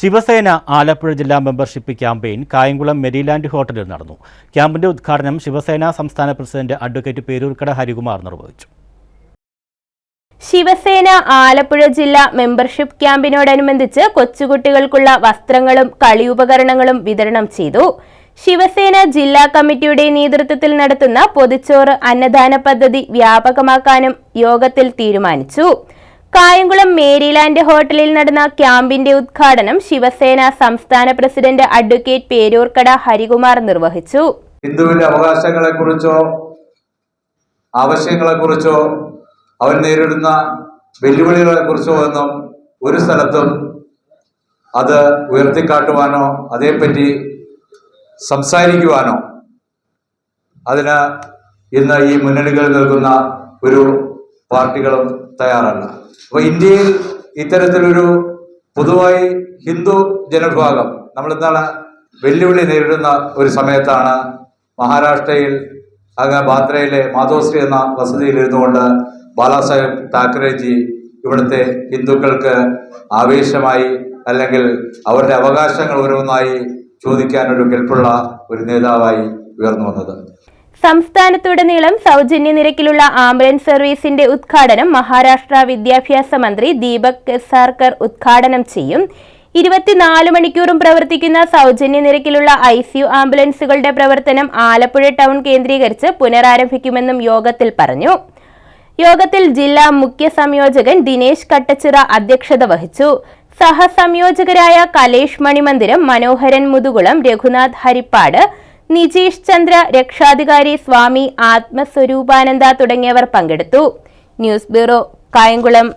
ശിവസേന ആലപ്പുഴ ജില്ലാ membership campaign Kayamkulam Merryland ഹോട്ടലിൽ നടന്നു. ക്യാമ്പിന്റെ ഉദ്ഘാടനം ശിവസേന സംസ്ഥാന പ്രസിഡന്റ് അഡ്വക്കേറ്റ് പേരൂർക്കട ഹരികുമാർ നിർവഹിച്ചു. ശിവസേന ആലപ്പുഴ ജില്ലാ മെമ്പർഷിപ്പ് ക്യാമ്പിനോടനുബന്ധിച്ച് കൊച്ചുകുട്ടികൾക്കുള്ള വസ്ത്രങ്ങളും കളി ഉപകരണങ്ങളും വിതരണം ചെയ്തു. ശിവസേന ജില്ലാ കമ്മിറ്റിയുടെ നേതൃത്വത്തിൽ നടത്തുന്ന പൊതിച്ചോറ് അന്നദാന പദ്ധതി വ്യാപകമാക്കാനും യോഗത്തിൽ തീരുമാനിച്ചു. കായംകുളം മേരിലാൻഡ് ഹോട്ടലിൽ നടന്ന ക്യാമ്പിന്റെ ഉദ്ഘാടനം ശിവസേന സംസ്ഥാന പ്രസിഡന്റ് അഡ്വക്കേറ്റ് പേരൂർക്കട ഹരികുമാർ നിർവഹിച്ചു. ഹിന്ദുവിന്റെ അവകാശങ്ങളെക്കുറിച്ചോ ആവശ്യങ്ങളെക്കുറിച്ചോ അവൻ നേരിടുന്ന വെല്ലുവിളികളെക്കുറിച്ചോ ഒന്നും ഒരു സ്ഥലത്തും അത് ഉയർത്തിക്കാട്ടുവാനോ അതേപ്പറ്റി സംസാരിക്കുവാനോ അതിന് ഇന്ന് ഈ മുന്നണികൾ നൽകുന്ന ഒരു പാർട്ടികളും തയ്യാറല്ല അപ്പോൾ ഇന്ത്യയിൽ ഇത്തരത്തിലൊരു പൊതുവായി ഹിന്ദു ജനവിഭാഗം നമ്മൾ എന്താണ് വെല്ലുവിളി നേരിടുന്ന ഒരു സമയത്താണ് മഹാരാഷ്ട്രയിൽ അങ്ങ് ബാന്ദ്രയിലെ മാധോശ്രീ എന്ന വസതിയിൽ ഇരുന്നുകൊണ്ട് ബാലാസാഹേബ് താക്കറേജി ഇവിടുത്തെ ഹിന്ദുക്കൾക്ക് ആവേശമായി അല്ലെങ്കിൽ അവരുടെ അവകാശങ്ങൾ ഓരോന്നായി ചോദിക്കാനൊരു കെൽപ്പുള്ള ഒരു നേതാവായി ഉയർന്നു വന്നത്. സംസ്ഥാനത്തുടനീളം സൗജന്യ നിരക്കിലുള്ള ആംബുലൻസ് സർവീസിന്റെ ഉദ്ഘാടനം മഹാരാഷ്ട്ര വിദ്യാഭ്യാസ മന്ത്രി ദീപക് കെസാർക്കർ ഉദ്ഘാടനം ചെയ്യും. ഇരുപത്തിനാല് മണിക്കൂറും പ്രവർത്തിക്കുന്ന സൗജന്യ നിരക്കിലുള്ള ഐ സിയു ആംബുലൻസുകളുടെ പ്രവർത്തനം ആലപ്പുഴ ടൗൺ കേന്ദ്രീകരിച്ച് പുനരാരംഭിക്കുമെന്നും യോഗത്തിൽ പറഞ്ഞു. യോഗത്തിൽ ജില്ലാ മുഖ്യ സംയോജകൻ ദിനേശ് കട്ടച്ചിറ അധ്യക്ഷത വഹിച്ചു. സഹസംയോജകരായ കലേഷ് മണിമന്ദിരം മനോഹരൻ മുതുകുളം രഘുനാഥ് ഹരിപ്പാട് നിജീഷ് ചന്ദ്ര രക്ഷാധികാരി സ്വാമി ആത്മസ്വരൂപാനന്ദ തുടങ്ങിയവർ പങ്കെടുത്തു. News bureau Kayamkulam.